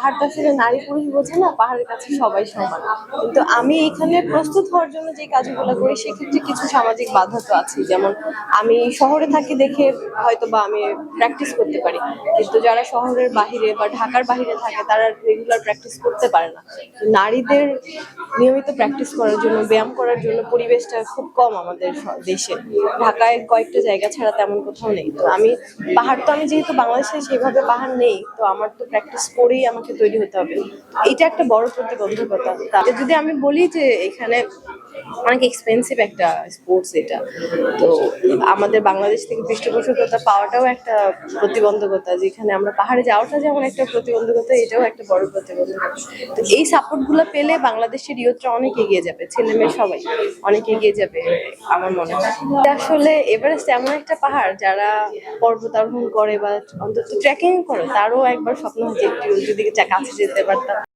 পাহাড় তো আসলে নারী পুরুষ বোঝে না, পাহাড়ের কাছে সবাই সমান। কিন্তু আমি এখানে প্রস্তুত হওয়ার জন্য যে কাজগুলো করি, সেক্ষেত্রে কিছু সামাজিক বাধা তো আছে যেমন আমি শহরে থাকি দেখে হয়তো বা আমি প্র্যাকটিস করতে পারি। কিন্তু যারা শহরের বাহিরে বা ঢাকার বাহিরে থাকে, তারা রেগুলার প্র্যাকটিস করতে পারে না। নারীদের নিয়মিত প্র্যাকটিস করার জন্য, ব্যায়াম করার জন্য পরিবেশটা খুব কম আমাদের দেশে। ঢাকায় কয়েকটা জায়গা ছাড়া তেমন কোথাও নেই। তো আমি, পাহাড় তো আমি যেহেতু বাংলাদেশে সেভাবে পাহাড় নেই, তো আমার তো প্র্যাকটিস করেই আমাকে তৈরি হতে হবে। এটা একটা বড় প্রতিবন্ধকতা। যদি আমি বলি যে এখানে অনেক এক্সপেন্সিভ একটা স্পোর্টস এটা। তো আমাদের বাংলাদেশ থেকে পৃষ্ঠপোষকতা পাওয়াটাও একটা প্রতিবন্ধকতা, যেখানে আমরা পাহাড়ে যাওয়াটা যেমন একটা প্রতিবন্ধকতা, এটাও একটা বড় প্রতিবন্ধকতা। তো এই সাপোর্টগুলো পেলে বাংলাদেশের ইয়ুথরা অনেক এগিয়ে যাবে ছেলে মেয়ে সবাই অনেক এগিয়ে যাবে আমার মনে হয়। আসলে এভারেস্ট এমন একটা পাহাড় যারা পর্বত আরোহণ করে বা অন্তত ট্রেকিং করে, তারও একবার স্বপ্ন যে একটু যদি কাছে যেতে পারতাম।